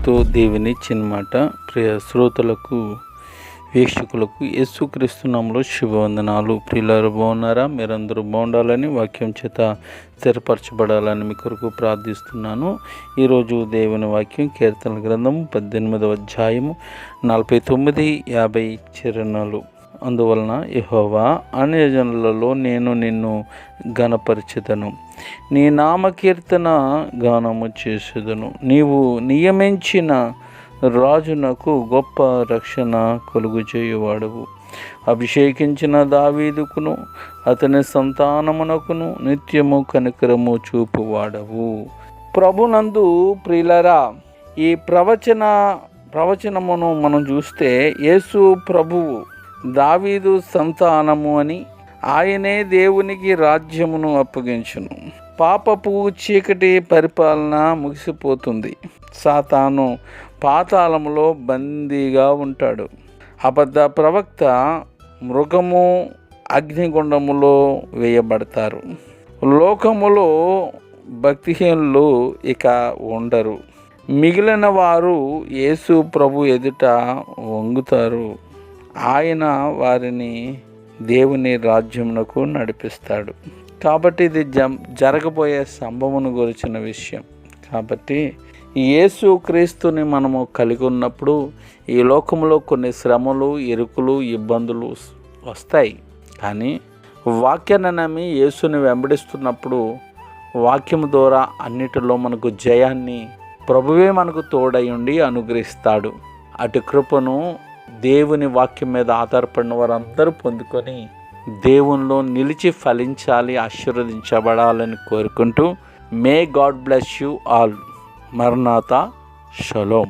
మీతో దేవుని చిన్నమాట ప్రియ శ్రోతలకు వీక్షకులకు యేసుక్రీస్తునామలో శుభవందనాలు. ప్రియులారు బాగున్నారా? మీరందరూ బాగుండాలని వాక్యం చేత స్థిరపరచబడాలని మీ కొరకు ప్రార్థిస్తున్నాను. ఈరోజు దేవుని వాక్యం కీర్తన గ్రంథం పద్దెనిమిదవ అధ్యాయము నలభై తొమ్మిది యాభై చరణాలు అందువలన యహోవా అన్యజనులలో నేను నిన్ను గణపరిచెదను నీ నామకీర్తన గానము చేసేదను. నీవు నియమించిన రాజునకు గొప్ప రక్షణ కలుగు చేయువాడువు అభిషేకించిన దావీదుకును అతని సంతానమునకును నిత్యము కనికరము చూపువాడవు. ప్రభునందు ప్రిలరా ఈ ప్రవచన ప్రవచనమును మనం చూస్తే యేసు ప్రభువు దావీదు సంతానము అని ఆయనే దేవునికి రాజ్యమును అప్పగించును. పాపపు చీకటి పరిపాలన ముగిసిపోతుంది. సాతాను పాతాళములో బందీగా ఉంటాడు. అబద్ధ ప్రవక్త మృగము అగ్నిగుండములో వేయబడతారు. లోకములో భక్తిహీనులు ఇక ఉండరు. మిగిలిన వారు యేసు ప్రభు ఎదుట వంగుతారు. ఆయన వారిని దేవుని రాజ్యమునకు నడిపిస్తాడు. కాబట్టి ఇది జం జరగబోయే సంభవమును గురించిన విషయం. కాబట్టి యేసు క్రీస్తుని మనము కలిగి ఉన్నప్పుడు ఈ లోకంలో కొన్ని శ్రమలు ఇరుకులు ఇబ్బందులు వస్తాయి. కానీ వాక్యాన్ని నమ్మి యేసుని వెంబడిస్తున్నప్పుడు వాక్యం ద్వారా అన్నిటిలో మనకు జయాన్ని ప్రభువే మనకు తోడై ఉండి అనుగ్రహిస్తాడు. అటు కృపను దేవుని వాక్యం మీద ఆధారపడిన వారందరూ పొందుకొని దేవునిలో నిలిచి ఫలించాలి ఆశీర్వదించబడాలని కోరుకుంటూ may God bless you all. మర్నాథ shalom